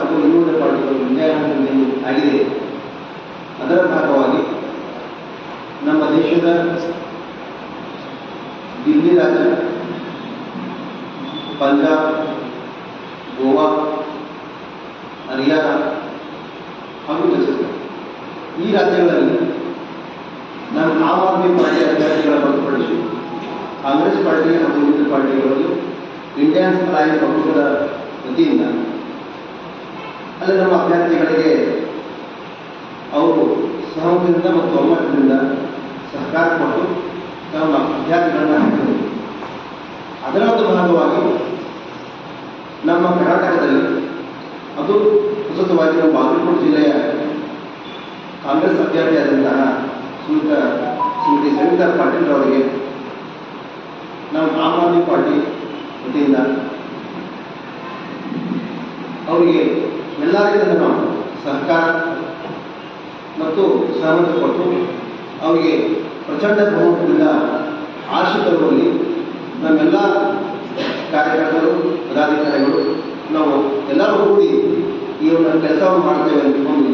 ಎರಡೂವರೆ ಪಾರ್ಟಿಗಳು ವಿದ್ಯಾರ್ಥಿ ಆಗಿದೆ. ಅದರ ಭಾಗವಾಗಿ ನಮ್ಮ ದೇಶದ ದಿಲ್ಲಿ ರಾಜ್ಯ, ಪಂಜಾಬ್, ಗೋವಾ, ಹರಿಯಾಣ ಹಾಗೂ ಛತ್ತೀಸ್ಗಢ ಈ ರಾಜ್ಯಗಳಲ್ಲಿ ನಾನು ಆಮ್ ಆದ್ಮಿ ಪಾರ್ಟಿ ಅಭ್ಯರ್ಥಿಗಳ ಹೊರತುಪಡಿಸಿ ಕಾಂಗ್ರೆಸ್ ಪಾರ್ಟಿ ಹಾಗೂ ವಿವಿಧ ಪಾರ್ಟಿಗಳಲ್ಲಿ ಇಂಡಿಯನ್ ಅಲಯನ್ಸ್ ಪಕ್ಷದ ವತಿಯಿಂದ ಅಲ್ಲಿ, ನಮ್ಮ ಅಭ್ಯರ್ಥಿಗಳಿಗೆ ಅವರು ಸಹಮತದಿಂದ ಮತ್ತು ಒಮ್ಮತದಿಂದ ಸಹಕಾರ ಕೊಟ್ಟು ತಮ್ಮ ಅಭ್ಯರ್ಥಿಗಳನ್ನು ಹಾಕಿದರು. ಅದರ ಒಂದು ಭಾಗವಾಗಿ ನಮ್ಮ ಕರ್ನಾಟಕದಲ್ಲಿ ಅದು ಪ್ರಸ್ತುತವಾಗಿ ನಮ್ಮ ಬಾಗಲಕೋಟೆ ಜಿಲ್ಲೆಯ ಕಾಂಗ್ರೆಸ್ ಅಭ್ಯರ್ಥಿಯಾದಂತಹ ಶ್ರೀಯುತ ಶ್ರೀಮತಿ ಸವಿತಾ ಪಾಟೀಲ್ ಅವರಿಗೆ ನಾವು ಆಮ್ ಆದ್ಮಿ ಪಾರ್ಟಿ ವತಿಯಿಂದ ಅವರಿಗೆ ಎಲ್ಲ ರೀತಿಯಿಂದ ನಾವು ಸರ್ಕಾರ ಮತ್ತು ಸಹಮತ ಕೊಟ್ಟು ಅವರಿಗೆ ಪ್ರಚಂಡ ಬಹುಮತದಿಂದ ಆಶೆ ತರುವಲ್ಲಿ ನಮ್ಮೆಲ್ಲ ಕಾರ್ಯಕರ್ತರು, ಪದಾಧಿಕಾರಿಗಳು, ನಾವು ಎಲ್ಲರೂ ಕೂಡಿ ಈ ಒಂದು ಕೆಲಸವನ್ನು ಮಾಡ್ತೇವೆ ಅಂದ್ಕೊಂಡು